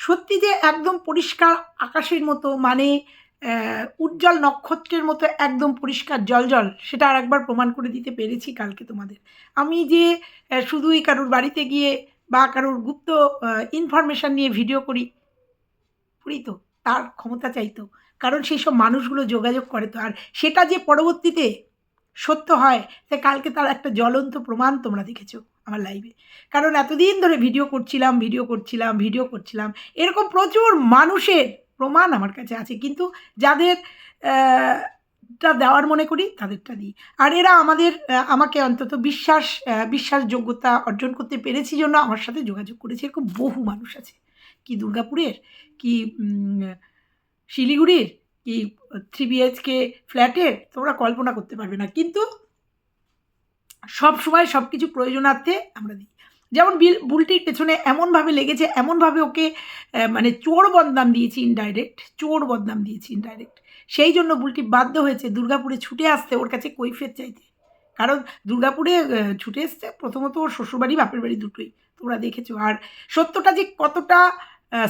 সত্যি যে একদম পরিষ্কার আকাশের মতো মানে উজ্জ্বল নক্ষত্রের মতো একদম পরিষ্কার জল জল সেটা আর একবার প্রমাণ করে দিতে পেরেছি কালকে তোমাদের। আমি যে শুধুই কারোর বাড়িতে গিয়ে বা কারোর গুপ্ত ইনফরমেশান নিয়ে ভিডিও করি করি তো, তার ক্ষমতা চাইতো কারণ সেই সব মানুষগুলো যোগাযোগ করে তো। আর সেটা যে পরবর্তীতে সত্য হয় তা কালকে তার একটা জ্বলন্ত প্রমাণ তোমরা দেখেছ। আমার লাইভে কারণ এতদিন ধরে ভিডিও করছিলাম ভিডিও করছিলাম ভিডিও করছিলাম। এরকম প্রচুর মানুষের প্রমাণ আমার কাছে আছে। কিন্তু যাদের টা দেওয়ার মনে করি, তাদেরটা দিই। আর এরা আমাদের আমাকে অন্তত বিশ্বাস বিশ্বাসযোগ্যতা অর্জন করতে পেরেছি জন্য আমার সাথে যোগাযোগ করেছে। এরকম বহু মানুষ আছে। কি দুর্গাপুরের, কি শিলিগুড়ির, কি থ্রি বিএইচকে ফ্ল্যাটের তোমরা কল্পনা করতে পারবে না। কিন্তু সব সময় সব কিছু প্রয়োজনার্থে আমরা দিই। যেমন বিল, বুলটির পেছনে এমনভাবে লেগেছে, এমনভাবে ওকে মানে চোর বদনাম দিয়েছি ইনডাইরেক্ট চোর বদনাম দিয়েছি ইনডাইরেক্ট সেই জন্য বুলটি বাধ্য হয়েছে দুর্গাপুরে ছুটে আসতে ওর কাছে কৈফিয়ত চাইতে। কারণ দুর্গাপুরে ছুটে এসছে প্রথমত ওর শ্বশুরবাড়ি, বাপের বাড়ি দুটোই। তোমরা দেখেছ। আর সত্যটা যে কতটা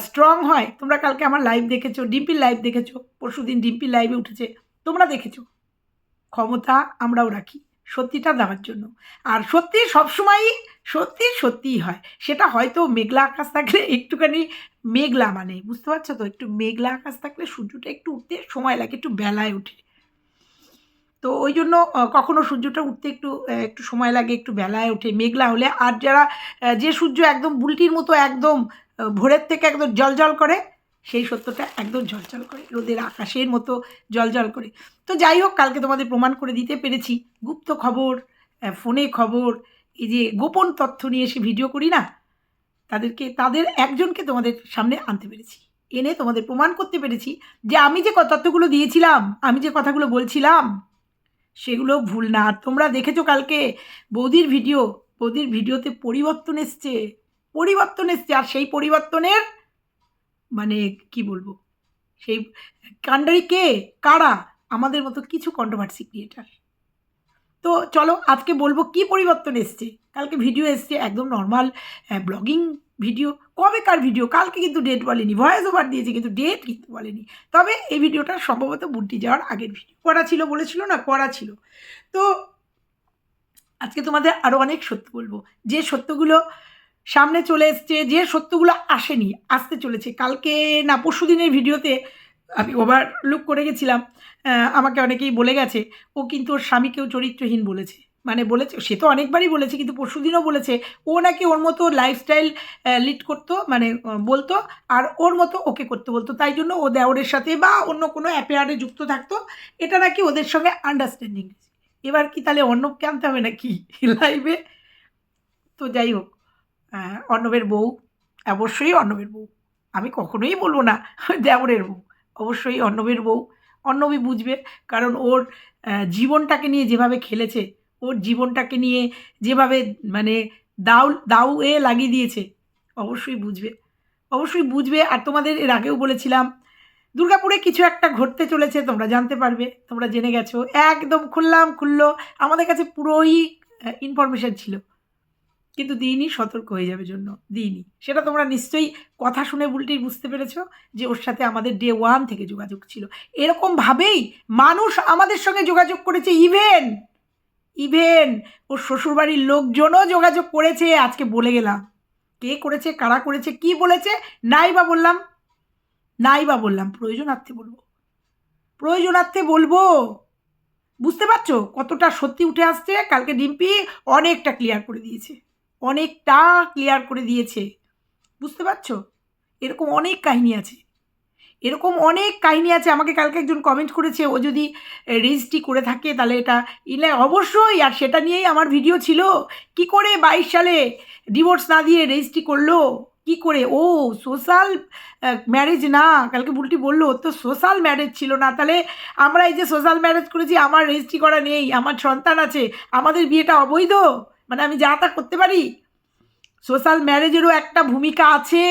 স্ট্রং হয়, তোমরা কালকে আমার লাইভ দেখেছ, ডিম্পির লাইভ দেখেছ পরশু দিন ডিম্পির লাইভে উঠেছে, তোমরা দেখেছ। ক্ষমতা আমরাও রাখি। সত্যিটা দেওয়ার জন্য। আর সত্যি সবসময়ই, সত্যি সত্যিই হয়। সেটা হয়তো মেঘলা আকাশ থাকলে একটুখানি মেঘলা মানে বুঝতে পারছ তো? একটু মেঘলা আকাশ থাকলে সূর্যটা একটু উঠতে সময় লাগে, একটু বেলায় ওঠে তো ওই জন্য কখনো সূর্যটা উঠতে একটু একটু সময় লাগে, একটু বেলায় ওঠে মেঘলা হলে আর যারা যে সূর্য একদম বুলটির মতো একদম ভোরের থেকে একদম জলজল করে সেই সত্যটা একদম জলজল করে, রোদের আকাশের মতো জলজল করে। তো যাই হোক, কালকে তোমাদের প্রমাণ করে দিতে পেরেছি। গুপ্ত খবর ফোনে খবর, এই যে গোপন তথ্য নিয়ে এসে ভিডিও করি না, তাদেরকে, তাদের একজনকে তোমাদের সামনে আনতে পেরেছি। এনে তোমাদের প্রমাণ করতে পেরেছি যে আমি যে তথ্যগুলো দিয়েছিলাম, আমি যে কথাগুলো বলছিলাম, সেগুলো ভুল না। তোমরা দেখেছ কালকে, বৌদির ভিডিও, বৌদির ভিডিওতে পরিবর্তন এসছে পরিবর্তন এসছে। আর সেই পরিবর্তনের মানে কি বলব? সেই কাণ্ডারি কে? কারা? আমাদের মতো কিছু কন্ট্রোভার্সি ক্রিয়েটার তো চলো আজকে বলব কি পরিবর্তন এসছে। কালকে ভিডিও এসছে একদম নর্মাল ব্লগিং ভিডিও কবে কার ভিডিও কালকে কিন্তু ডেট বলেনি। ভয়েস ওভার দিয়েছে, কিন্তু ডেট কিন্তু বলেনি। তবে এই ভিডিওটা সম্ভবত বুটি যাওয়ার আগের ভিডিও করা ছিল বলেছিল না? করা ছিল। তো আজকে তোমাদের আরও অনেক সত্য বলব। যে সত্যগুলো সামনে চলে এসছে যে সত্যগুলো আসেনি, আসতে চলেছে। কালকে না পরশু দিনের ভিডিওতে আমি ওভার লুক করে গেছিলাম। আমাকে অনেকেই বলে গেছে, ও কিন্তু ওর স্বামীকেও চরিত্রহীন বলেছে। মানে বলেছে, সে তো অনেকবারই বলেছে, কিন্তু পরশুদিনও বলেছে, ও নাকি ওর মতো লাইফস্টাইল লিড করতো মানে বলতো, আর ওর মতো ওকে করতে বলতো। তাই জন্য ও দেওরের সাথে বা অন্য কোনো অ্যাপেয়ারে যুক্ত থাকতো। এটা নাকি ওদের সঙ্গে আন্ডারস্ট্যান্ডিং এবার কি তাহলে অর্ণবকে আনতে হবে নাকি লাইভে তো যাই হোক। আহ, অর্ণবের বউ। অবশ্যই অর্ণবের বউ। আমি কখনোই বলব না দেওরের বউ। অবশ্যই অর্ণবের বউ। অর্ণবই বুঝবে কারণ ওর জীবনটাকে নিয়ে যেভাবে খেলেছে ওর জীবনটাকে নিয়ে যেভাবে মানে দাউ দাউ এ লাগিয়ে দিয়েছে অবশ্যই বুঝবে। অবশ্যই বুঝবে আর তোমাদের এর আগেও বলেছিলাম দুর্গাপুরে কিছু একটা ঘটতে চলেছে তোমরা জানতে পারবে তোমরা জেনে গেছো। একদম খুললাম খুললো। আমাদের কাছে পুরোই ইনফরমেশান ছিল। কিন্তু দিইনি সতর্ক হয়ে যাবে জন্য দিইনি সেটা তোমরা নিশ্চয়ই কথা শুনে উল্টেই বুঝতে পেরেছ যে ওর সাথে আমাদের ডে ওয়ান থেকে যোগাযোগ ছিল। এরকমভাবেই মানুষ আমাদের সঙ্গে যোগাযোগ করেছে ইভেন ইভেন ওর শ্বশুরবাড়ির লোকজনও যোগাযোগ করেছে, আজকে বলে গেলাম। কে করেছে, কারা করেছে, কি বলেছে নাই বা বললাম নাই বা বললাম, প্রয়োজনার্থে বলব। প্রয়োজনার্থে বলব। বুঝতে পারছ কতটা সত্যি উঠে আসছে? কালকে ডিম্পি অনেকটা ক্লিয়ার করে দিয়েছে। অনেকটা ক্লিয়ার করে দিয়েছে। বুঝতে পারছ? এরকম অনেক কাহিনী আছে। এরকম অনেক কাহিনী আছে, আমাকে কালকে একজন কমেন্ট করেছে, ও যদি রেজিস্ট্রি করে থাকে তাহলে এটা ইলে অবশ্যই, আর সেটা নিয়েই আমার ভিডিও ছিল। কি করে বাইশ সালে ডিভোর্স না দিয়ে রেজিস্ট্রি করল? কি করে? ও সোশ্যাল ম্যারেজ না, কালকে বুলটি বলল, তো সোশ্যাল ম্যারেজ ছিল না। তাহলে আমরা এই যে সোশ্যাল ম্যারেজ করেছি, আমার রেজিস্ট্রি করা নেই, আমার সন্তান আছে, আমাদের বিয়েটা অবৈধ? মানে আমি যা তা করতে পারি? সোশ্যাল ম্যারেজেরও একটা ভূমিকা আছে।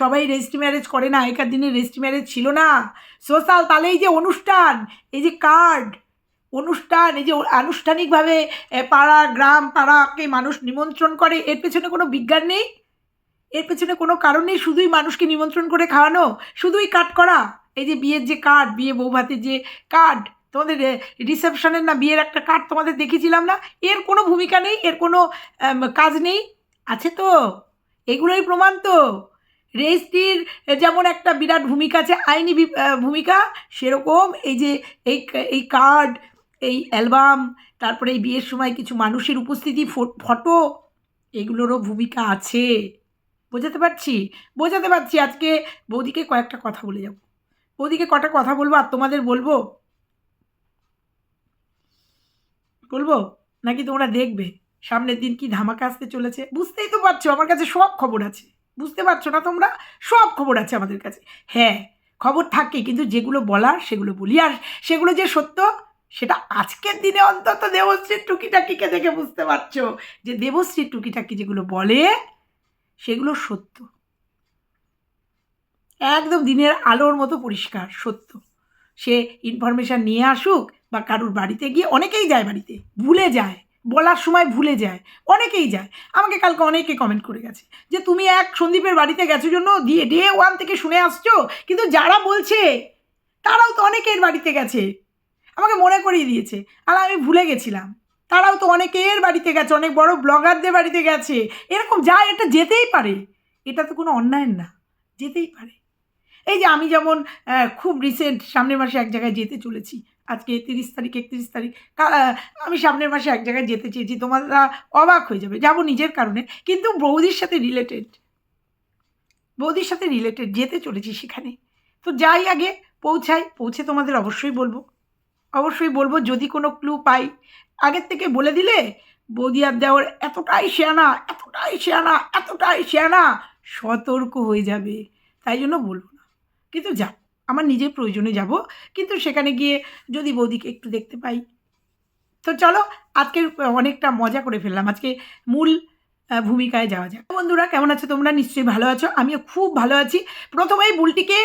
সবাই রেজিস্ট্রি ম্যারেজ করে না, আগেকার দিনে রেজিস্ট্রি ম্যারেজ ছিল না। সোশ্যাল তাহলে এই যে অনুষ্ঠান, এই যে কার্ড অনুষ্ঠান, এই যে আনুষ্ঠানিকভাবে পাড়া, গ্রাম, পাড়াকে মানুষ নিমন্ত্রণ করে, এর পেছনে কোনো বিজ্ঞান নেই? এর পেছনে কোনো কারণ নেই শুধুই মানুষকে নিমন্ত্রণ করে খাওয়ানো? শুধুই কাট করা? এই যে বিয়ের যে কার্ড বিয়ে বউ ভাতের যে কার্ড তোমাদের রিসেপশনের না বিয়ের একটা কার্ড তোমাদের দেখিয়েছিলাম না? এর কোনো ভূমিকা নেই, এর কোনো কাজ নেই? আছে তো? এগুলোই প্রমাণ তো? রেজিস্ট্রির যেমন একটা বিরাট ভূমিকা আছে, আইনি ভূমিকা, সেরকম এই যে, এই এই কার্ড এই অ্যালবাম তারপরে এই বিয়ের সময় কিছু মানুষের উপস্থিতি ফটো এগুলোরও ভূমিকা আছে। বোঝাতে পারছি? বোঝাতে পারছি। আজকে বৌদিকে কয়েকটা কথা বলে যাব। বৌদিকে কটা কথা বলব আর তোমাদের বলব? বলব? নাকি তোমরা দেখবে? সামনের দিন কি ধামাকা আসতে চলেছে? বুঝতেই তো পারছ, আমার কাছে সব খবর আছে। বুঝতে পারছ না তোমরা? সব খবর আছে আমাদের কাছে। হ্যাঁ খবর থাকে, কিন্তু যেগুলো বলার, সেগুলো বলি। আর সেগুলো যে সত্য, সেটা আজকের দিনে অন্তত দেবশ্রীর টুকিটাকিকে দেখে বুঝতে পারছ। যে দেবশ্রীর টুকিটাকি যেগুলো বলে, সেগুলো সত্য। একদম দিনের আলোর মতো পরিষ্কার, সত্য। সে ইনফরমেশান নিয়ে আসুক বা কারুর বাড়িতে গিয়ে অনেকেই যায় বাড়িতে, ভুলে যায়, বলার সময় ভুলে যায়, অনেকেই যায়। আমাকে কালকে অনেকে কমেন্ট করে গেছে যে, তুমি এক সন্দীপের বাড়িতে গেছো জন্য, দিয়ে ডে ওয়ান থেকে শুনে আসছো, কিন্তু যারা বলছে, তারাও তো অনেকের বাড়িতে গেছে। আমাকে মনে করিয়ে দিয়েছে। আর আমি ভুলে গেছিলাম। তারাও তো অনেকের বাড়িতে গেছে, অনেক বড় ব্লগারদের বাড়িতে গেছে। এরকম যায়, এটা যেতেই পারে। এটা তো কোনো অন্যায় না, যেতেই পারে। এই যে আমি যেমন খুব রিসেন্ট সামনের মাসে এক জায়গায় যেতে চলেছি আজকে তিরিশ তারিখ, একত্রিশ তারিখ আমি সামনের মাসে এক জায়গায় যেতে চেয়েছি, তোমরা অবাক হয়ে যাবে। যাব নিজের কারণে, কিন্তু বৌদির সাথে রিলেটেড বৌদির সাথে রিলেটেড যেতে চলেছি সেখানে। তো যাই আগে পৌঁছাই, পৌঁছে তোমাদের অবশ্যই বলব। অবশ্যই বলব, যদি কোনো ক্লু পাই, আগের থেকে বলে দিলে বৌদি আর দেওয়ার এতটাই শেয়ানা এতটাই শেয়ানা এতটাই শেয়ানা সতর্ক হয়ে যাবে। তাই জন্য বলব না। কিন্তু যাব আমার নিজের প্রয়োজনে যাব, কিন্তু সেখানে গিয়ে যদি বৌদিকে একটু দেখতে পাই। তো চলো, আজকে অনেকটা মজা করে ফেললাম। আজকে মূল ভূমিকায় যাওয়া যাক। বন্ধুরা, কেমন আছো তোমরা? নিশ্চয়ই ভালো আছো। আমিও খুব ভালো আছি। প্রথমেই বুলটিকে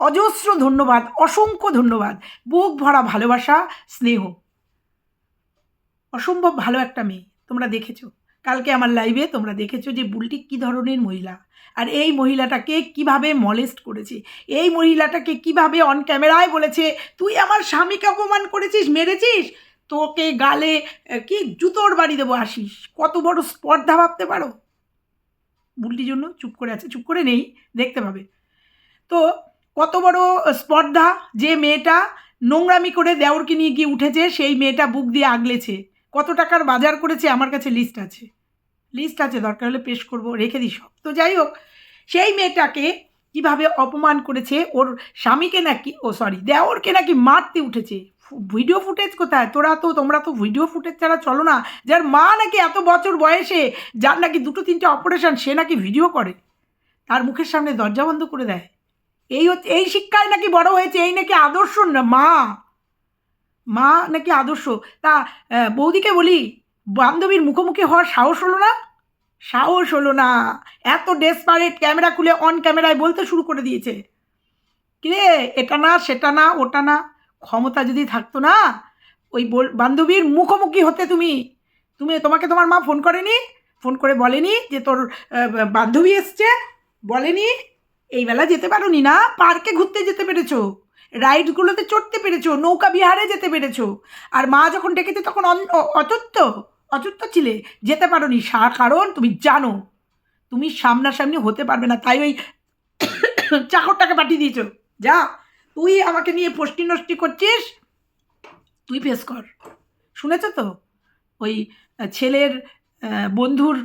অজস্র ধন্যবাদ, অসংখ্য ধন্যবাদ। বুক ভরা ভালোবাসা, স্নেহ। অসম্ভব ভালো একটা মেয়ে। তোমরা দেখেছ? কালকে আমার লাইভে তোমরা দেখেছ যে বুলটি কী ধরনের মহিলা? আর এই মহিলাটাকে কীভাবে মলেস্ট করেছে? এই মহিলাটাকে কীভাবে অন ক্যামেরায় বলেছে, তুই আমার স্বামীকে অপমান করেছিস, মেরেছিস? তোকে গালে কি জুতোর বাড়ি দেবো আসিস? কত বড় স্পর্ধা ভাবতে পারো? বুলটির জন্য চুপ করে আছে, চুপ করে নেই, দেখতে পাবে। তো কত বড় স্পর্ধা যে মেয়েটা নোংরামি করে দেওরকে নিয়ে গিয়ে উঠেছে, সেই মেয়েটা বুক দিয়ে আগলেছে। কত টাকার বাজার করেছে, আমার কাছে লিস্ট আছে। লিস্ট আছে, দরকার হলে পেশ করব, রেখে দিই সব। তো যাই হোক, সেই মেয়েটাকে কীভাবে অপমান করেছে, ওর স্বামীকে নাকি, ও সরি দেওরকে নাকি মারতে উঠেছে। ভিডিও ফুটেজ কোথায়? তোরা তো, তোমরা তো ভিডিও ফুটেজ ছাড়া চলো না। যার মা নাকি এত বছর বয়সে, যার নাকি দুটো তিনটে অপারেশন সে নাকি ভিডিও করে। তার মুখের সামনে দরজা বন্ধ করে দেয়। এই হচ্ছে, এই শিক্ষায় নাকি বড় হয়েছে, এই নাকি আদর্শ না মা? মা নাকি আদর্শ? তা বৌদিকে বলি বান্ধবীর মুখোমুখি হওয়ার সাহস হলো না? সাহস হলো না। এত ডেসপারেট ক্যামেরা খুলে অন ক্যামেরায় বলতে শুরু করে দিয়েছে। কিরে, এটা না, সেটা না, ওটা না, ক্ষমতা যদি থাকতো না, ওই বান্ধবীর মুখোমুখি হতে তুমি তুমি তোমাকে তোমার মা ফোন করেনি? ফোন করে বলেনি যে তোর বান্ধবী এসছে? বলেনি? এই বেলা যেতে পারোনি না? পার্কে ঘুরতে যেতে পেরেছ? রাইডগুলোতে চড়তে পেরেছ? নৌকা বিহারে যেতে পেরেছ? আর মা যখন ডেকেছে তখন অচত্য অচত্য ছিলে যেতে পারো নি কারণ তুমি জানো, তুমি সামনাসামনি হতে পারবে না, তাই ওই চাকরটাকে পাঠিয়ে দিয়েছ। যা, তুই আমাকে নিয়ে ফষ্টি নষ্টি করছিস, তুই ফেস কর। শুনেছ তো? ওই ছেলের বন্ধুর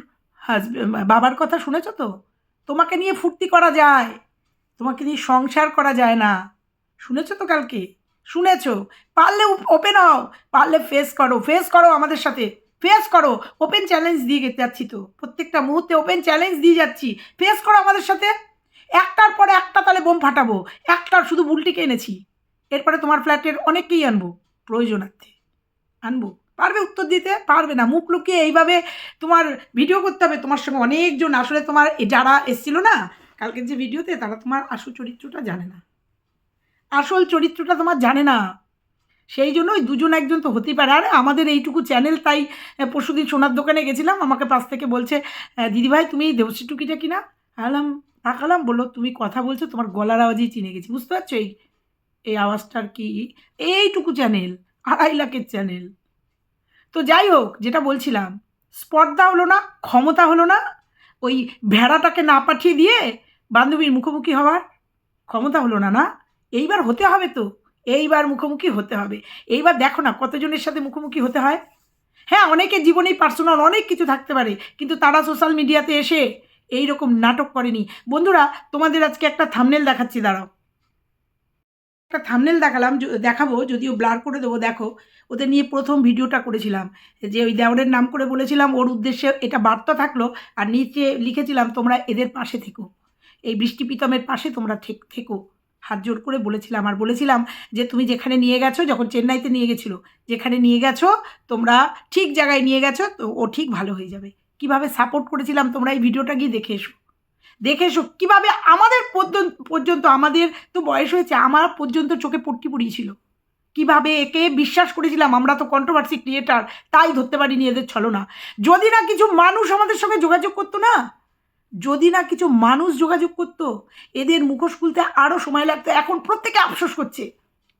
বাবার কথা শুনেছ তো? তোমাকে নিয়ে ফুর্তি করা যায়, তোমাকে নিয়ে সংসার করা যায় না। শুনেছো তো কালকে? শুনেছো? পারলে ওপেন হও, পারলে ফেস করো ফেস করো আমাদের সাথে। ফেস করো ওপেন চ্যালেঞ্জ দিয়ে যাচ্ছি তো। প্রত্যেকটা মুহূর্তে ওপেন চ্যালেঞ্জ দিয়ে যাচ্ছি। ফেস করো আমাদের সাথে। একটার পরে একটা তাহলে বোম ফাটাবো। একটার শুধু বুলটিকে এনেছি। এরপরে তোমার ফ্ল্যাটের অনেককেই আনব। প্রয়োজনার্থে। আনব। পারবে উত্তর দিতে? পারবে না। মুখ লুকিয়ে এইভাবে তোমার ভিডিও করতে হবে। তোমার সঙ্গে অনেকজন। আসলে তোমার যারা এসছিল না, কালকের যে ভিডিওতে তারা তোমার আসল চরিত্রটা জানে না। আসল চরিত্রটা তোমার জানে না। সেই জন্য ওই দুজন একজন তো হতেই পারে। আর আমাদের এইটুকু চ্যানেল তাই পরশুদিন সোনার দোকানে গেছিলাম, আমাকে পাশ থেকে বলছে দিদিভাই, তুমি দেবশ্রী টুকিটা কিনা? আলাম তাকালাম বলল, তুমি কথা বলছো, তোমার গলার আওয়াজেই চিনে গেছি। বুঝতে পারছ এই এই আওয়াজটার কি? এইটুকু চ্যানেল আড়াই লাখের চ্যানেল তো যাই হোক, যেটা বলছিলাম, স্পর্ধা হলো না, ক্ষমতা হলো না, ওই ভেড়াটাকে না পাঠিয়ে দিয়ে বান্ধবীর মুখোমুখি হওয়ার ক্ষমতা হলো না না? এইবার হতে হবে তো। এইবার মুখোমুখি হতে হবে। এইবার দেখো না কতজনের সাথে মুখোমুখি হতে হয়। হ্যাঁ অনেকের জীবনেই পার্সোনাল অনেক কিছু থাকতে পারে, কিন্তু তারা সোশ্যাল মিডিয়াতে এসে এই রকম নাটক করেনি। বন্ধুরা, তোমাদের আজকে একটা থামনেল দেখাচ্ছি, দাঁড়াও। একটা থামনেল দেখালাম দেখাবো, যদিও ব্লার করে দেবো, দেখো। ওদের নিয়ে প্রথম ভিডিওটা করেছিলাম। যে ওই দেওরের নাম করে বলেছিলাম, ওর উদ্দেশ্যে এটা বার্তা থাকল, আর নিচে লিখেছিলাম, তোমরা এদের পাশে থেকো। এই বৃষ্টি প্রীতমের পাশে তোমরা থেকো। হাত জোর করে বলেছিলাম, আর বলেছিলাম যে তুমি যেখানে নিয়ে গেছো, যখন চেন্নাইতে নিয়ে গেছিল, যেখানে নিয়ে গেছো, তোমরা ঠিক জায়গায় নিয়ে গেছো, তো ও ঠিক ভালো হয়ে যাবে। কীভাবে সাপোর্ট করেছিলাম তোমরা এই ভিডিওটা গিয়ে দেখে এসো। দেখে এসো, কীভাবে আমাদের পর্যন্ত আমাদের তো বয়স হয়েছে, আমার পর্যন্ত চোখে পট্টি পড়িয়েছিল। কীভাবে একে বিশ্বাস করেছিলাম, আমরা তো কন্ট্রোভার্সি ক্রিয়েটার তাই ধরতে পারিনি এদের ছলো না যদি না কিছু মানুষ আমাদের সঙ্গে যোগাযোগ করতো না যদি না কিছু মানুষ যোগাযোগ করতো, এদের মুখোশ খুলতে আরও সময় লাগতো। এখন প্রত্যেকে আফসোস করছে।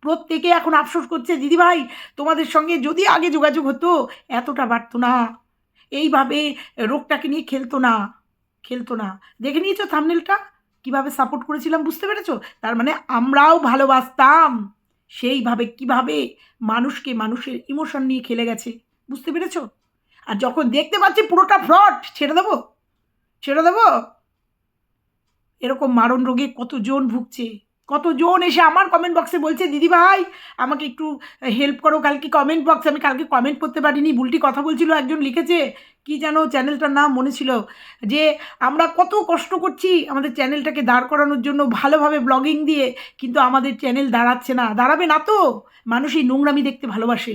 প্রত্যেকে এখন আফসোস করছে দিদিভাই তোমাদের সঙ্গে যদি আগে যোগাযোগ হতো, এতটা বাড়তো না। এইভাবে রোগটাকে নিয়ে খেলতো না খেলতো না। দেখে নিয়েছো থামনেলটা কীভাবে সাপোর্ট করেছিলাম বুঝতে পেরেছ? তার মানে আমরাও ভালোবাসতাম। সেইভাবে, কীভাবে মানুষকে মানুষের ইমোশন নিয়ে খেলে গেছে, বুঝতে পেরেছ? আর যখন দেখতে পাচ্ছি পুরোটা ফ্রড ছেড়ে দেবো? ছেড়ে দেবো? এরকম মারণ রোগে কতজন ভুগছে? কতজন এসে আমার কমেন্ট বক্সে বলছে, দিদি ভাই, আমাকে একটু হেল্প করো কালকে কমেন্ট বক্সে আমি কালকে কমেন্ট করতে পারিনি, ভুলটি কথা বলছিল, একজন লিখেছে, কি যেন চ্যানেলটার নাম মনে ছিল, যে আমরা কত কষ্ট করছি আমাদের চ্যানেলটাকে দাঁড় করানোর জন্য ভালোভাবে ব্লগিং দিয়ে, কিন্তু আমাদের চ্যানেল দাঁড়াচ্ছে না। দাঁড়াবে না তো? মানুষ এই নোংরামি দেখতে ভালোবাসে।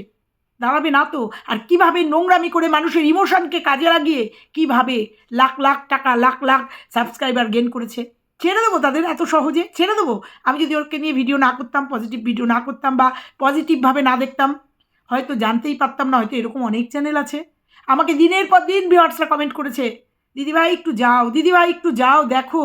দাঁড়াবে না তো? আর কীভাবে নোংরামি করে মানুষের ইমোশনকে কাজে লাগিয়ে কীভাবে লাখ লাখ টাকা, লাখ লাখ সাবস্ক্রাইবার গেন করেছে? ছেড়ে দেবো তাদের এত সহজে? ছেড়ে দেবো? আমি যদি ওকে নিয়ে ভিডিও না করতাম পজিটিভ ভিডিও না করতাম বা পজিটিভভাবে না দেখতাম, হয়তো জানতেই পারতাম না, হয়তো এরকম অনেক চ্যানেল আছে। আমাকে দিনের পর দিন ভিওয়ার্সরা কমেন্ট করেছে, দিদিভাই, একটু যাও, দিদিভাই, একটু যাও, দেখো।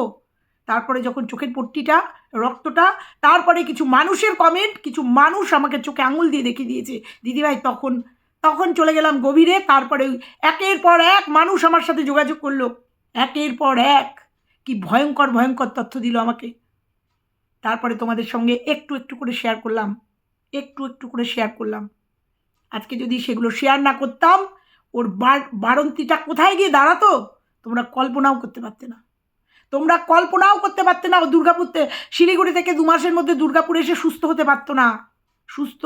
তারপরে যখন চোখের পট্টিটা, রক্তটা, তারপরে কিছু মানুষের কমেন্ট কিছু মানুষ আমাকে চোখে আঙুল দিয়ে দেখিয়ে দিয়েছে। দিদিভাই, তখন তখন চলে গেলাম গভীরে, তারপরে একের পর এক মানুষ আমার সাথে যোগাযোগ করল। একের পর এক, কি ভয়ঙ্কর ভয়ঙ্কর তথ্য দিল আমাকে। তারপরে তোমাদের সঙ্গে একটু একটু করে শেয়ার করলাম, একটু একটু করে শেয়ার করলাম। আজকে যদি সেগুলো শেয়ার না করতাম, ওর বাড়ন্তিটা কোথায় গিয়ে দাঁড়াতো, তোমরা কল্পনাও করতে পারতে না। তোমরা কল্পনাও করতে পারতে না দুর্গাপুরতে। শিলিগুড়ি থেকে দু মাসের মধ্যে দুর্গাপুরে এসে সুস্থ হতে পারতো না। সুস্থ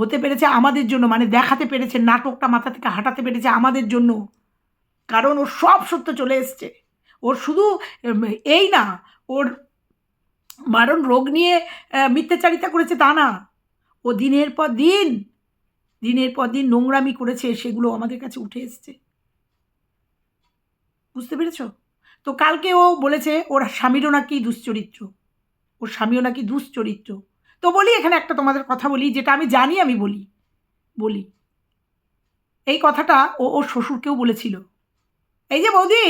হতে পেরেছে আমাদের জন্য মানে দেখাতে পেরেছে, নাটকটা মাথা থেকে হাঁটাতে পেরেছে আমাদের জন্য। কারণ ওর সব সত্য চলে এসছে। ওর শুধু এই না, ওর মারণ রোগ নিয়ে মিথ্যাচারিতা করেছে তা না। ও দিনের পর দিন, দিনের পর দিন নোংরামি করেছে, সেগুলো আমাদের কাছে উঠে এসছে। বুঝতে পেরেছ? তো কালকে ও বলেছে, ওর স্বামীরও নাকি দুশ্চরিত্র। ওর স্বামীও নাকি দুশ্চরিত্র। তো বলি এখানে একটা তোমাদের কথা বলি, যেটা আমি জানি, আমি বলি বলি। এই কথাটা ও, ওর শ্বশুরকেও বলেছিল। এই যে বৌদি,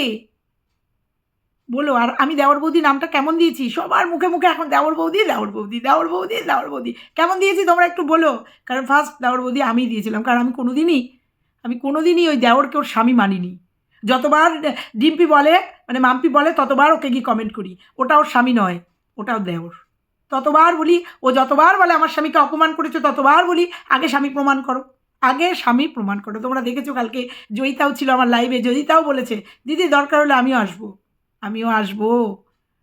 বলো, আর আমি দেওর বৌদি নামটা কেমন দিয়েছি? সবার মুখে মুখে এখন দেওর বৌদি দেওর বৌদি দেওর বৌদি দেওর বৌদি। কেমন দিয়েছি তোমরা একটু বলো। কারণ ফার্স্ট দেওর বৌদি আমিই দিয়েছিলাম, কারণ আমি কোনোদিনই আমি কোনোদিনই ওই দেওরকে ওর স্বামী মানিনি। যতবার ডিম্পি বলে মানে মাম্পি বলে, ততবার ওকে গিয়ে কমেন্ট করি। ওটা ওর স্বামী নয় ওটাও দেওর। ততবার বলি, ও যতবার বলে আমার স্বামীকে অপমান করেছে, ততবার বলি, আগে স্বামী প্রমাণ করো। আগে স্বামী প্রমাণ করো। তোমরা দেখেছ কালকে জয়িতাও ছিল আমার লাইভে জয়িতাও বলেছে, দিদি, দরকার হলে আমিও আসব। আমিও আসব।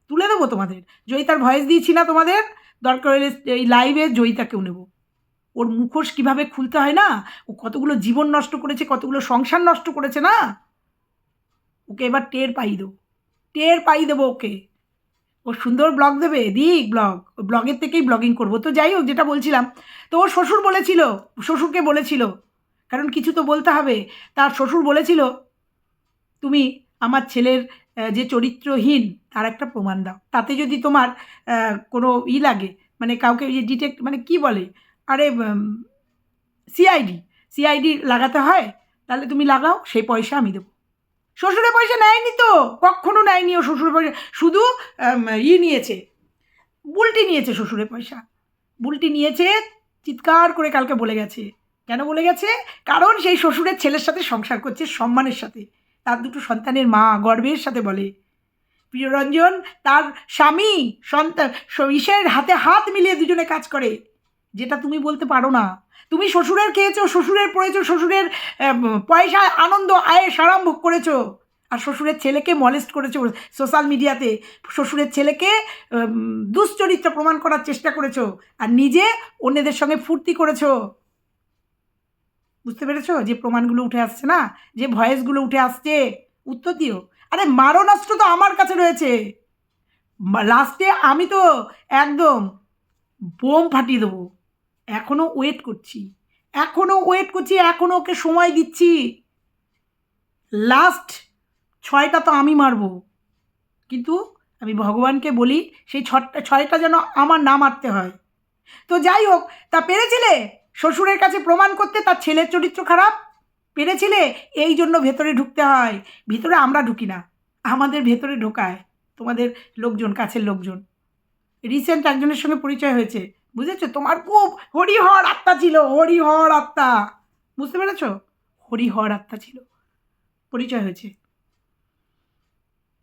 তুলে দেবো তোমাদের। জয়িতার ভয়েস দিয়েছি না তোমাদের? দরকার হলে এই লাইভে জয়িতাকেও নেব। ওর মুখোশ কীভাবে খুলতে হয় না? ও কতগুলো জীবন নষ্ট করেছে, কতগুলো সংসার নষ্ট করেছে না? ওকে এবার টের পাই দেবো। টের পাই দেবো ওকে। ও সুন্দর ব্লগ দেবে, দিক ব্লগ। ও ব্লগের থেকেই ব্লগিং করব। তো যাই হোক, যেটা বলছিলাম, তো ওর শ্বশুর বলেছিল, শ্বশুরকে বলেছিল, কারণ কিছু তো বলতে হবে, তার শ্বশুর বলেছিল, তুমি আমার ছেলের যে চরিত্রহীন, তার একটা প্রমাণ দাও। তাতে যদি তোমার কোনো ই লাগে মানে কাউকে যে ডিটেক্ট মানে কি বলে? আরে সিআইডি সিআইডি লাগাতে হয়, তাহলে তুমি লাগাও, সেই পয়সা আমি দেবো। শ্বশুরের পয়সা নেয়নি তো, কখনো নেয়নি ও শ্বশুরের পয়সা। শুধু ই নিয়েছে, বুলটি নিয়েছে শ্বশুরের পয়সা। বুলটি নিয়েছে, চিৎকার করে কালকে বলে গেছে। কেন বলে গেছে? কারণ সেই শ্বশুরের ছেলের সাথে সংসার করছে, সম্মানের সাথে। তার দুটো সন্তানের মা গর্বের সাথে বলে। প্রিয়রঞ্জন তার স্বামী, সন্তান ইসের হাতে হাত মিলিয়ে দুজনে কাজ করে। যেটা তুমি বলতে পারো না। তুমি শ্বশুরের খেয়েছো শ্বশুরের পড়েছো শ্বশুরের আম, পয়সায় আনন্দ আয়ে সারাম ভোগ করেছ। আর শ্বশুরের ছেলেকে মলেস্ট করেছ সোশ্যাল মিডিয়াতে শ্বশুরের ছেলেকে দুশ্চরিত্র প্রমাণ করার চেষ্টা করেছ। আর নিজে অন্যদের সঙ্গে ফুর্তি করেছ। বুঝতে পেরেছ? যে প্রমাণগুলো উঠে আসছে না? যে ভয়েসগুলো উঠে আসছে? উত্তর দিও। আরে মারণাস্ত্র তো আমার কাছে রয়েছে। লাস্টে আমি তো একদম বোম ফাটিয়ে দেবো। এখনও ওয়েট করছি। এখনও ওয়েট করছি এখনও ওকে সময় দিচ্ছি। লাস্ট ছয়টা তো আমি মারবো। কিন্তু আমি ভগবানকে বলি, সেই ছটা ছয়টা যেন আমার না মারতে হয়। তো যাই হোক, তা পেরেছিলে? শ্বশুরের কাছে প্রমাণ করতে তার ছেলের চরিত্র খারাপ? পেরেছিলে? এই জন্য ভেতরে ঢুকতে হয়। ভিতরে আমরা ঢুকি না। আমাদের ভেতরে ঢোকায়। তোমাদের লোকজন, কাছের লোকজন। রিসেন্ট একজনের সঙ্গে পরিচয় হয়েছে। বুঝেছ? তোমার খুব হরিহর আত্মা ছিল, হরিহর আত্মা। বুঝতে পেরেছ? হরিহর আত্মা ছিল। পরিচয় হয়েছে।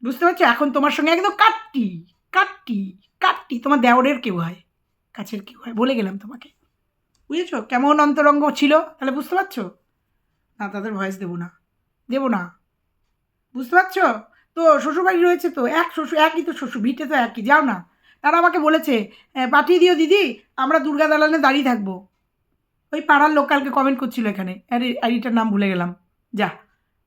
বুঝতে পারছ? এখন তোমার সঙ্গে একদম কাটটি কাটটি কাটটি। তোমার দেওরের কেউ হয়, কাছের কেউ হয়, বলে গেলাম তোমাকে। বুঝেছ? কেমন অন্তরঙ্গ ছিল? তাহলে বুঝতে পারছ? না, তাদের ভয়েস দেবো না। দেবো না। বুঝতে পারছ? তো শ্বশুরবাড়ি রয়েছে তো, এক শ্বশুর, একই তো শ্বশুর, ভিটে তো একই, যাও না। তারা আমাকে বলেছে "এ, পাঠিয়ে দিও দিদি আমরা দুর্গা দালানে দাঁড়িয়ে থাকব। ওই পাড়ার লোক কালকে কমেন্ট করছিল এখানে আরে আইডিটার নাম ভুলে গেলাম। যা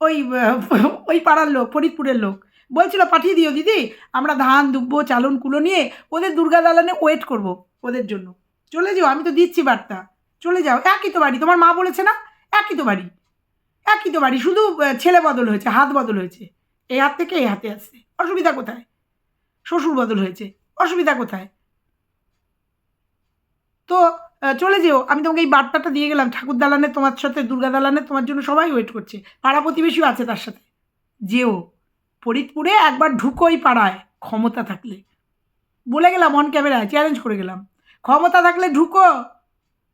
ওই ওই পাড়ার লোক ফরিদপুরের লোক বলছিল পাঠিয়ে দিও দিদি আমরা ধান দুব্বো চালন কুলো নিয়ে ওদের দুর্গা দালানে ওয়েট করব ওদের জন্য। চলে যাও আমি তো দিচ্ছি বার্তা। চলে যাও একই তো বাড়ি তোমার মা বলেছে না? একই তো বাড়ি একই তো বাড়ি শুধু ছেলে বদল হয়েছে হাত বদল হয়েছে। এই হাত থেকে এই হাতে আসছে অসুবিধা কোথায়? শ্বশুর বদল হয়েছে অসুবিধা কোথায়? তো চলে যেও। আমি তোমাকে এই বার্তাটা দিয়ে গেলাম, ঠাকুর দালানে তোমার সাথে, দুর্গা দালানে তোমার জন্য সবাই ওয়েট করছে। পাড়া প্রতিবেশীও আছে তার সাথে। যেও। ফরিদপুরে একবার ঢুকোই পাড়ায় ক্ষমতা থাকলে। বলে গেলাম অন ক্যামেরায় চ্যালেঞ্জ করে গেলাম। ক্ষমতা থাকলে ঢুকো।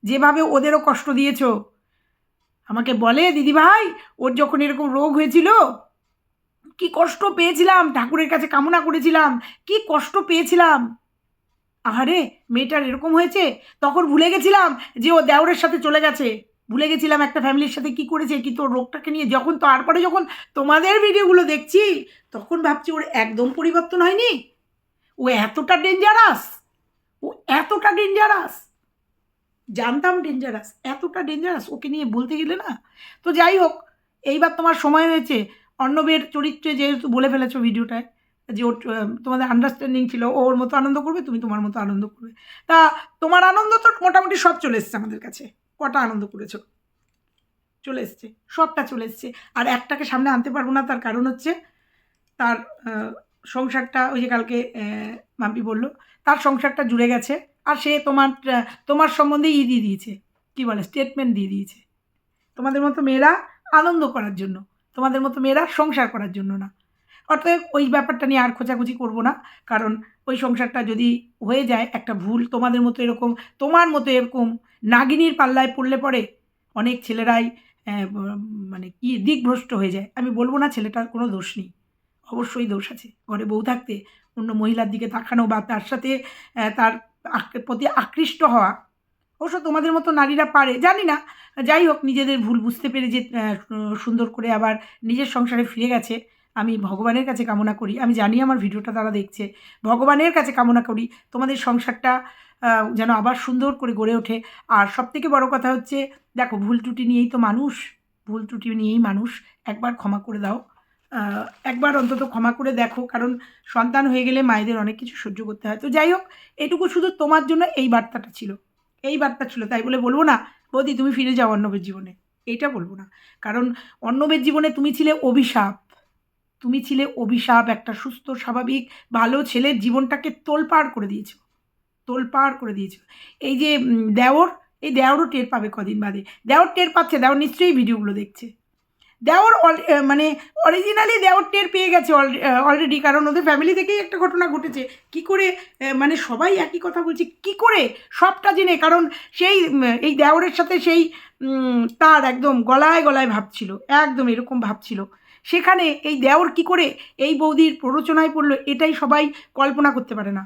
যেভাবে ওদেরও কষ্ট দিয়েছ। আমাকে বলে দিদি ভাই ওর যখন এরকম রোগ হয়েছিল কি কষ্ট পেয়েছিলাম, ঠাকুরের কাছে কামনা করেছিলাম, কি কষ্ট পেয়েছিলাম। আহারে, মেয়েটার এরকম হয়েছে? তখন ভুলে গেছিলাম যে ও দেওরের সাথে চলে গেছে। ভুলে গেছিলাম একটা ফ্যামিলির সাথে কি করেছে, কি তোর রোগটাকে নিয়ে? যখন তো তারপরে যখন তোমাদের ভিডিওগুলো দেখছি, তখন ভাবছি ওর একদম পরিবর্তন হয়নি। ও এতটা ডেঞ্জারাস ও এতটা ডেঞ্জারাস জানতাম ডেঞ্জারাস এতটা ডেঞ্জারাস ওকে নিয়ে বলতে গেলে না? তো যাই হোক, এইবার তোমার সময় হয়েছে। অর্ণবের চরিত্রে যেহেতু বলে ফেলেছো ভিডিওটায়, যে ওর তোমাদের আন্ডারস্ট্যান্ডিং ছিল, ও ওর মতো আনন্দ করবে, তুমি তোমার মতো আনন্দ করবে। তা তোমার আনন্দ তো মোটামুটি সব চলে এসছে আমাদের কাছে। কটা আনন্দ করেছ? চলে এসছে, সবটা চলে এসছে। আর একটাকে সামনে আনতে পারব না, তার কারণ হচ্ছে তার সংসারটা ওই যে কালকে মাম্পি বলল, তার সংসারটা জুড়ে গেছে, আর সে তোমার তোমার সম্বন্ধে ই দিয়ে দিয়েছে। কী বলে? স্টেটমেন্ট দিয়ে দিয়েছে। তোমাদের মতো মেয়েরা আনন্দ করার জন্য। তোমাদের মতো মেয়েরা সংসার করার জন্য না। অতএব ওই ব্যাপারটা নিয়ে আর খোঁচাখুচি করব না, কারণ ওই সংসারটা যদি হয়ে যায়, একটা ভুল তোমাদের মতো এরকম, তোমার মতো এরকম নাগিনীর পাল্লায় পড়লে পরে অনেক ছেলেরাই মানে কি দিকভ্রষ্ট হয়ে যায়। আমি বলব না ছেলেটার কোনো দোষ নেই। অবশ্যই দোষ আছে। ঘরে বউ থাকতে অন্য মহিলার দিকে তাকানো বা তার সাথে তার প্রতি আকৃষ্ট হওয়া অবশ্য তোমাদের মতো নারীরা পারে, জানি না। যাই হোক, নিজেদের ভুল বুঝতে পেরে যে সুন্দর করে আবার নিজের সংসারে ফিরে গেছে, আমি ভগবানের কাছে কামনা করি। আমি জানি আমার ভিডিওটা তারা দেখছে। ভগবানের কাছে কামনা করি, তোমাদের সংসারটা যেন আবার সুন্দর করে গড়ে ওঠে। আর সবথেকে বড় কথা হচ্ছে, দেখো, ভুল ত্রুটি নিয়েই তো মানুষ, ভুল ত্রুটি নিয়েই মানুষ একবার ক্ষমা করে দাও। একবার অন্তত ক্ষমা করে দেখো, কারণ সন্তান হয়ে গেলে মায়েদের অনেক কিছু সহ্য করতে হয়। তো যাই হোক, এটুকু শুধু তোমার জন্য এই বার্তাটা ছিল। এই বার্তা ছিল, তাই বলে বলব না, বৌদি তুমি ফিরে যাও অন্নবের জীবনে। এটা বলব না। কারণ অন্নবের জীবনে তুমি ছিলে অভিশাপ। তুমি ছিলে অভিশাপ, একটা সুস্থ, স্বাভাবিক, ভালো ছেলের জীবনটাকে তোলপাড় করে দিয়েছ। তোলপাড় করে দিয়েছ। এই যে দেওর, এই দেওরও টের পাবে কদিন বাদে। দেওর টের পাচ্ছে, দেওর নিশ্চয়ই ভিডিওগুলো দেখছে। দেওর অল- মানে অরিজিনালি দেওর টের পেয়ে গেছে অলরেডি কারণ ওদের ফ্যামিলি থেকেই একটা ঘটনা ঘটেছে। কি করে মানে সবাই একই কথা বলছে, কি করে সবটা জেনে? কারণ সেই এই দেওরের সাথে সেই তার একদম গলায় গলায় ভাবছিল একদম এরকম ভাবছিল সেখানে এই দেওর কি করে এই বৌদির প্ররোচনায় পড়ল, এটাই সবাই কল্পনা করতে পারে না।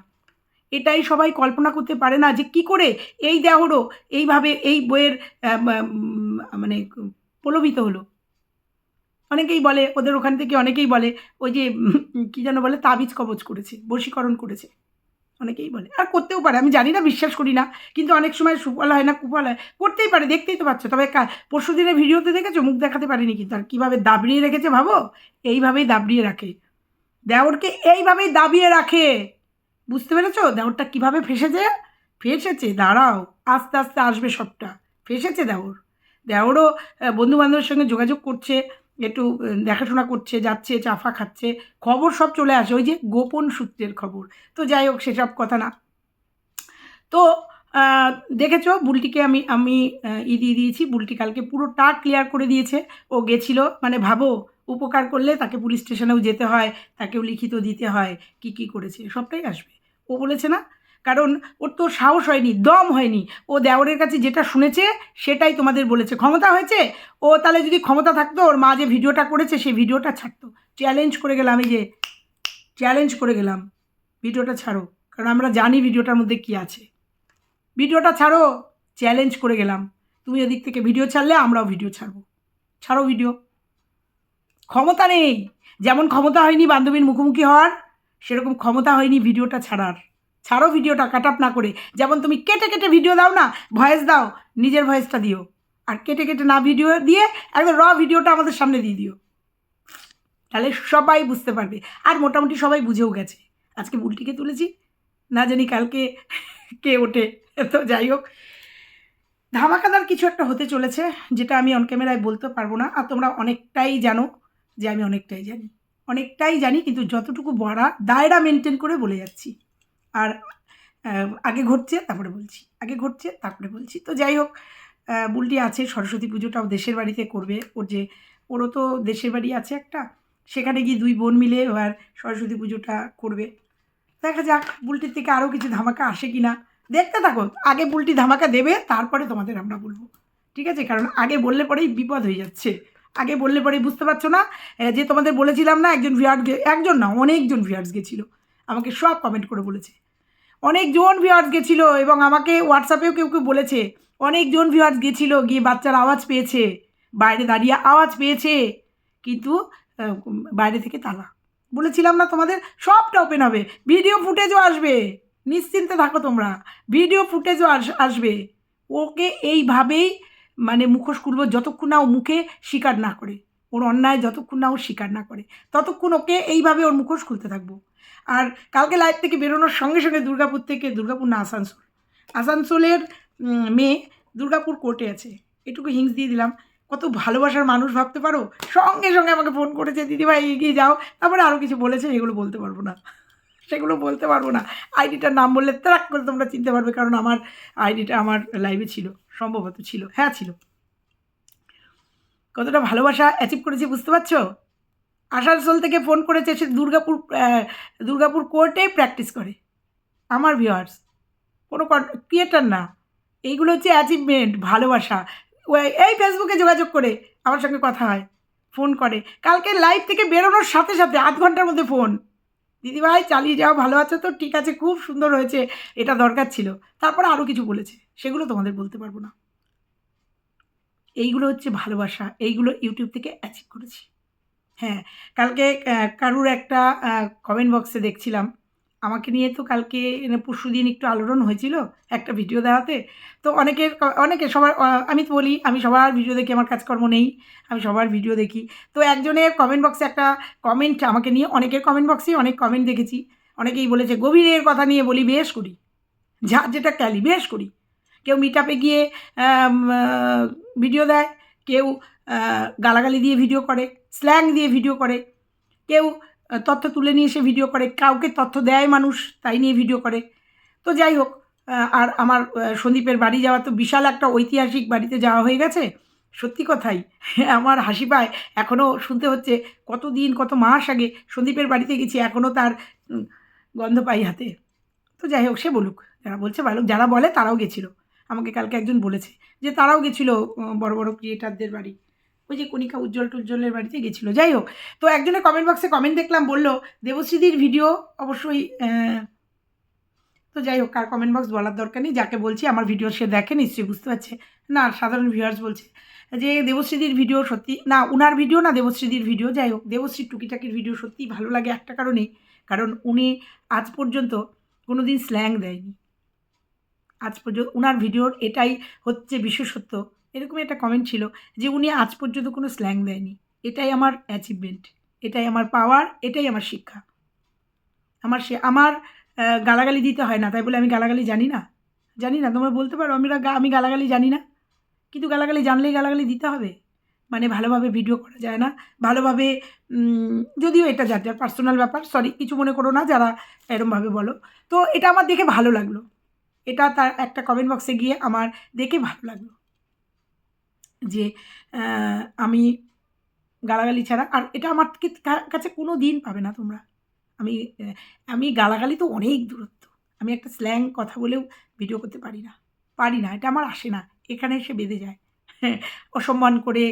এটাই সবাই কল্পনা করতে পারে না যে কি করে এই দেওরও এইভাবে এই বইয়ের মানে প্রলোভিত হলো। অনেকেই বলে, ওদের ওখান থেকে অনেকেই বলে, ওই যে কি যেন বলে, তাবিজ কবজ করেছে, বশীকরণ করেছে। অনেকেই বলে। আর করতেও পারে, আমি জানি না, বিশ্বাস করি না, কিন্তু অনেক সময় সুফল হয় না, কুফল হয়, করতেই পারে, দেখতেই তো পাচ্ছ। তবে পরশু দিনের ভিডিওতে দেখেছ? মুখ দেখাতে পারিনি কিন্তু, আর কীভাবে দাবড়িয়ে রেখেছে ভাবো? এইভাবেই দাবড়িয়ে রাখে। দেওরকে এইভাবেই দাবিয়ে রাখে। বুঝতে পেরেছ? দেওরটা কীভাবে ফেসেছে? ফেসেছে, দাঁড়াও, আস্তে আস্তে আসবে সবটা। ফেসেছে দেওর। দেওরও বন্ধু বান্ধবের সঙ্গে যোগাযোগ করছে। একটু দেখাশোনা করছে, যাচ্ছে, চাফা খাচ্ছে, খবর সব চলে আসে, ওই যে গোপন সূত্রের খবর। তো যাই হোক, সেসব কথা না। তো দেখেছ, বুলটিকে আমি আমি ই দিয়ে দিয়েছি, বুলটি কালকে পুরোটা ক্লিয়ার করে দিয়েছে। ও গেছিল মানে ভাবো, উপকার করলে তাকে পুলিশ স্টেশনেও যেতে হয়, তাকেও লিখিত দিতে হয়, কি কি করেছে, সবটাই আসবে। ও বলেছে না কারণ ওর তো সাহস হয়নি, দম হয়নি। ও দেওরের কাছে যেটা শুনেছে, সেটাই তোমাদের বলেছে। ক্ষমতা হয়েছে? ও তাহলে যদি ক্ষমতা থাকতো, ওর মা যে ভিডিওটা করেছে, সেই ভিডিওটা ছাড়তো। চ্যালেঞ্জ করে গেলাম এই যে চ্যালেঞ্জ করে গেলাম। ভিডিওটা ছাড়ো, কারণ আমরা জানি ভিডিওটার মধ্যে কি আছে। ভিডিওটা ছাড়ো চ্যালেঞ্জ করে গেলাম। তুমি ওদিক থেকে ভিডিও ছাড়লে, আমরাও ভিডিও ছাড়বো। ছাড়ো ভিডিও। ক্ষমতা নেই। যেমন ক্ষমতা হয়নি বান্ধবীর মুখোমুখি হওয়ার, সেরকম ক্ষমতা হয়নি ভিডিওটা ছাড়ার। ছাড়ো ভিডিওটা কাট আপ না করে। যেমন তুমি কেটে কেটে ভিডিও দাও না ভয়েস দাও, নিজের ভয়েসটা দিও। আর কেটে কেটে না ভিডিও দিয়ে, একদম র ভিডিওটা আমাদের সামনে দিয়ে দিও। তাহলে সবাই বুঝতে পারবে। আর মোটামুটি সবাই বুঝেও গেছে। আজকে বুলটিকে তুলেছি। না জানি কালকে কে ওঠে। তো যাই হোক। ধামাকাদার কিছু একটা হতে চলেছে, যেটা আমি অন ক্যামেরায় বলতে পারব না। আর তোমরা অনেকটাই জানো যে আমি অনেকটাই জানি। অনেকটাই জানি, কিন্তু যতটুকু বড়া, দায়রা মেনটেন করে বলে যাচ্ছি। আর আগে ঘটছে, তারপরে বলছি। আগে ঘটছে, তারপরে বলছি। তো যাই হোক বুলটি আছে, সরস্বতী পুজোটাও দেশের বাড়িতে করবে। ওর যে, ওরও তো দেশের বাড়ি আছে একটা। সেখানে গিয়ে দুই বোন মিলে এবার সরস্বতী পুজোটা করবে। দেখা যাক, বুলটির থেকে আরও কিছু ধামাকা আসে কি না দেখতে থাকো, আগে বুলটি ধামাকা দেবে, তারপরে তোমাদের আমরা বলব। ঠিক আছে? কারণ আগে বললে পরেই বিপদ হয়ে যাচ্ছে। আগে বললে পরেই বুঝতে পারছ না? যে তোমাদের বলেছিলাম না, একজন ভিউয়ার্স একজন না, অনেকজন ভিউয়ার্স গেছিল। আমাকে সব কমেন্ট করে বলেছে। অনেকজন ভিউয়ার্স গেছিল এবং আমাকে হোয়াটসঅ্যাপেও কেউ কেউ বলেছে, অনেক অনেকজন ভিউয়ার্স গেছিল গিয়ে বাচ্চার আওয়াজ পেয়েছে, বাইরে দাঁড়িয়ে আওয়াজ পেয়েছে, কিন্তু বাইরে থেকে তালা। বলেছিলাম না তোমাদের, সবটা ওপেন হবে। ভিডিও ফুটেজও আসবে। নিশ্চিন্তে থাকো তোমরা। ভিডিও ফুটেজও আস- আসবে। ওকে এইভাবেই মানে মুখোশ খুলব যতক্ষণ না ও মুখে স্বীকার না করে। ওর অন্যায় যতক্ষণ না ও স্বীকার না করে, ততক্ষণ ওকে এইভাবে ওর মুখোশ খুলতে থাকব। আর কালকে লাইভ থেকে বেরোনোর সঙ্গে সঙ্গে দুর্গাপুর থেকে দুর্গাপুর না আসানসোল। আসানসোলের মেয়ে দুর্গাপুর কোর্টে আছে। এটুকু হিংস দিয়ে দিলাম। কত ভালোবাসার মানুষ ভাবতে পারো? সঙ্গে সঙ্গে আমাকে ফোন করেছে, দিদিভাই, এগিয়ে যাও। তারপরে আরও কিছু বলেছে, এগুলো বলতে পারব না। সেগুলো বলতে পারব না। আইডিটার নাম বললে ত্রাক করে তোমরা চিনতে পারবে, কারণ আমার আইডিটা আমার লাইভে ছিল, সম্ভবত ছিল। হ্যাঁ ছিল। কতটা ভালোবাসা অ্যাচিভ করেছি বুঝতে পারছ? আসানসোল থেকে ফোন করেছে, সে দুর্গাপুর দুর্গাপুর কোর্টে প্র্যাকটিস করে। আমার ভিউয়ার্স কোনো ক্রিয়েটার না। এইগুলো হচ্ছে অ্যাচিভমেন্ট ভালোবাসা। এই ফেসবুকে যোগাযোগ করে আমার সঙ্গে কথা হয় ফোন করে। কালকে লাইভ থেকে বেরোনোর সাথে সাথে আধ ঘণ্টার মধ্যে ফোন দিদিভাই চালিয়ে যাও, ভালো আছো তো? ঠিক আছে, খুব সুন্দর হয়েছে। এটা দরকার ছিল। তারপরে আরও কিছু বলেছে। সেগুলো তোমাদের বলতে পারব না। এইগুলো হচ্ছে ভালোবাসা। এইগুলো ইউটিউব থেকে অ্যাচিভ করেছি। হ্যাঁ কালকে কারুর একটা কমেন্ট বক্সে দেখছিলাম। আমাকে নিয়ে তো কালকে পরশু দিন একটু আলোড়ন হয়েছিল একটা ভিডিও দেওয়াতে। তো অনেকের অনেকে সবার আমি তো বলি, আমি সবার ভিডিও দেখি, আমার কাজকর্ম নেই, আমি সবার ভিডিও দেখি। তো একজনের কমেন্ট বক্সে একটা কমেন্ট আমাকে নিয়ে, অনেকের কমেন্ট বক্সে অনেক কমেন্ট দেখেছি। অনেকেই বলেছে, গভীরের কথা নিয়ে বলি, বেশ করি। যা, যেটা ক্যালি, বেশ করি। কেউ মিট আপে গিয়ে ভিডিও দেয়, কেউ গালাগালি দিয়ে ভিডিও করে। স্ল্যাং দিয়ে ভিডিও করে। কেউ তথ্য তুলে নিয়ে এসে ভিডিও করে। কাউকে তথ্য দেয় মানুষ, তাই নিয়ে ভিডিও করে। তো যাই হোক আর আমার সন্দীপের বাড়ি যাওয়া তো বিশাল একটা ঐতিহাসিক বাড়িতে যাওয়া হয়ে গেছে। সত্যি কথাই, আমার হাসি পায়। এখনও শুনতে হচ্ছে কত দিন, কত মাস আগে সন্দীপের বাড়িতে গেছি এখনও তার গন্ধ পাই হাতে। তো যাই হোক, সে বলুক, যারা বলছে ভালো যারা বলে তারাও গেছিল। আমাকে কালকে একজন বলেছে যে তারাও গেছিল বড় বড় ক্রিয়েটারদের বাড়ি। ওই যে কণিকা উজ্জ্বল টুজ্জ্বলের বাড়িতে গেছিল। যাই হোক, তো একজনের কমেন্ট বক্সে কমেন্ট দেখলাম, বলল, দেবশ্রীদির ভিডিও অবশ্যই তো যাই হোক, কার কমেন্ট বক্স বলার দরকার নেই, যাকে বলছি আমার ভিডিও সে দেখে, নিশ্চয়ই বুঝতে পারছে। না, সাধারণ ভিউয়ার্স বলছে যে, দেবশ্রীদির ভিডিও সত্যি না, উনার ভিডিও না, দেবশ্রীদির ভিডিও যাই হোক দেবশ্রীর টুকিটাকির ভিডিও সত্যিই ভালো লাগে একটা কারণেই, কারণ উনি আজ পর্যন্ত কোনো দিন স্ল্যাং দেয়নি। আজ পর্যন্ত, উনার ভিডিওর এটাই হচ্ছে বিশেষত্ব। এরকমই একটা কমেন্ট ছিল যে উনি আজ পর্যন্ত কোনো স্ল্যাং দেয়নি। এটাই আমার অ্যাচিভমেন্ট এটাই আমার পাওয়ার এটাই আমার শিক্ষা। আমার সে, আমার গালাগালি দিতে হয় না, তাই বলে আমি গালাগালি জানি না। জানি না, তোমরা বলতে পারো আমি আমি গালাগালি জানি না। কিন্তু গালাগালি জানলেই গালাগালি দিতে হবে। মানে ভালোভাবে ভিডিও করা যায় না। ভালোভাবে যদিও এটা যার যার পার্সোনাল ব্যাপার সরি কিছু মনে করো না যারা এরমভাবে বলো। তো এটা আমার দেখে ভালো লাগল। এটা তার একটা কমেন্ট বক্সে গিয়ে আমার দেখে ভালো লাগল। যে আমি গালাগালি ছাড়া, আর এটা আমার কাছে কোনো দিন পাবে না তোমরা। আমি আমি গালাগালি তো অনেক দূরত্ব। আমি একটা স্ল্যাং কথা বলেও ভিডিও করতে পারি না। পারি না, এটা আমার আসে না। এখানে এসে বেঁধে যায়। অসম্মান করে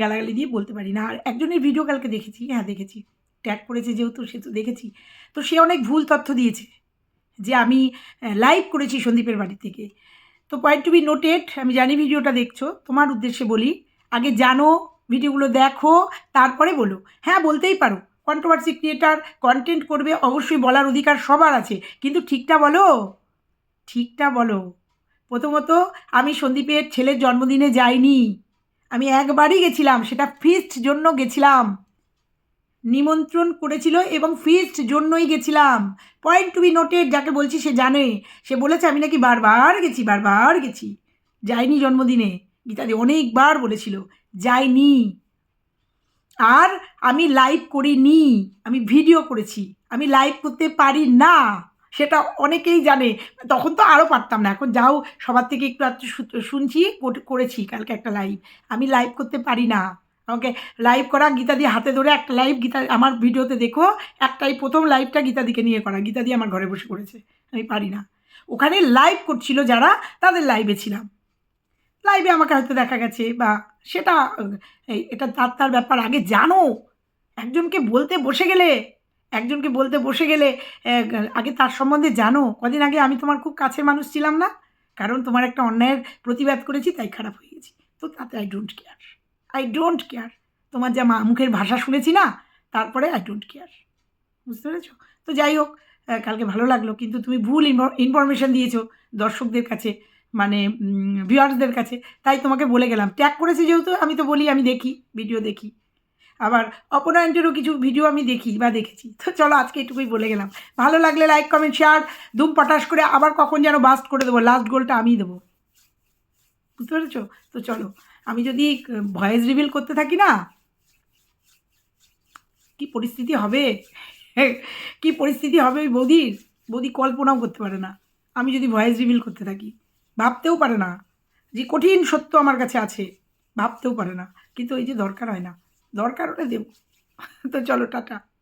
গালাগালি দিয়ে বলতে পারি না। আর একজনের ভিডিও কালকে দেখেছি হ্যাঁ দেখেছি। ট্যাগ করেছে যেহেতু, সে তো দেখেছি। তো সে অনেক ভুল তথ্য দিয়েছে। যে আমি লাইভ করেছি সন্দীপের বাড়ি থেকে। তো পয়েন্ট টু বি নোটেড আমি জানি ভিডিওটা দেখছ, তোমার উদ্দেশ্যে বলি, আগে জানো, ভিডিওগুলো দেখো, তারপরে বলো। হ্যাঁ বলতেই পারো কন্ট্রোভার্সি ক্রিয়েটার কন্টেন্ট করবে, অবশ্যই বলার অধিকার সবার আছে, কিন্তু ঠিকটা বলো? ঠিকটা বলো। প্রথমত, আমি সন্দীপের ছেলের জন্মদিনে যাইনি। আমি একবারই গেছিলাম, সেটা ফিস্ট জন্য গেছিলাম। নিমন্ত্রণ করেছিল এবং ফিস্ট জন্যই গেছিলাম। পয়েন্ট টু বি নোটেড যাকে বলছি সে জানে। সে বলেছে, আমি নাকি বারবার গেছি বারবার গেছি। যাইনি জন্মদিনে। গীতাদি অনেকবার বলেছিল, যাইনি। আর আমি লাইভ করিনি, আমি ভিডিও করেছি। আমি লাইভ করতে পারি না। সেটা অনেকেই জানে। তখন তো আরও পারতাম না। এখন যাও, সবার থেকে একটু শু- শুনছি, করেছি কালকে একটা লাইভ আমি লাইভ করতে পারি না। আমাকে লাইভ করা গীতাদি হাতে ধরে একটা লাইভ গীতা আমার ভিডিওতে দেখো, একটাই প্রথম লাইভটা গীতাদিকে নিয়ে করা। গীতাদি আমার ঘরে বসে করেছে আমি পারি না। ওখানে লাইভ করছিল যারা, তাদের লাইভে ছিলাম। লাইভে আমাকে হয়তো দেখা গেছে বা সেটা এটা তার তার ব্যাপার। আগে জানো, একজনকে বলতে বসে গেলে, একজনকে বলতে বসে গেলে আগে তার সম্বন্ধে জানো। কদিন আগে আমি তোমার খুব কাছের মানুষ ছিলাম না, কারণ তোমার একটা অন্যায়ের প্রতিবাদ করেছি, তাই খারাপ হয়ে গেছি। তো তাতে I don't care I don't care তোমার যা মা মুখের ভাষা শুনেছি না, তারপরে আই ডোন্ট কেয়ার বুঝতে পেরেছ? তো যাই হোক কালকে ভালো লাগল, কিন্তু তুমি ভুল ইনফরমেশন দিয়েছ দর্শকদের কাছে মানে ভিউয়ার্সদের কাছে, তাই তোমাকে বলে গেলাম। ট্যাগ করেছি যেহেতু, আমি তো বলি, আমি দেখি ভিডিও দেখি। আবার অপোনেন্টেরও কিছু ভিডিও আমি দেখি বা দেখেছি। তো চলো, আজকে এটুকুই বলে গেলাম। ভালো লাগলে লাইক কমেন্ট শেয়ার ধুম পটাশ করে আবার কখন যেন বাস্ট করে দেবো লাস্ট গোলটা আমিই দেবো। বুঝতে পেরেছ? তো চলো আমি যদি ভয়েস রিভিল করতে থাকি না, কি পরিস্থিতি হবে? কি পরিস্থিতি হবে ওই বৌদির? বৌদি কল্পনাও করতে পারে না। আমি যদি ভয়েস রিভিল করতে থাকি, ভাবতেও পারে না যে কঠিন সত্য আমার কাছে আছে। ভাবতেও পারে না। কিন্তু এই যে দরকার হয় না। দরকার হলে দেব। তো চলো, টাটা।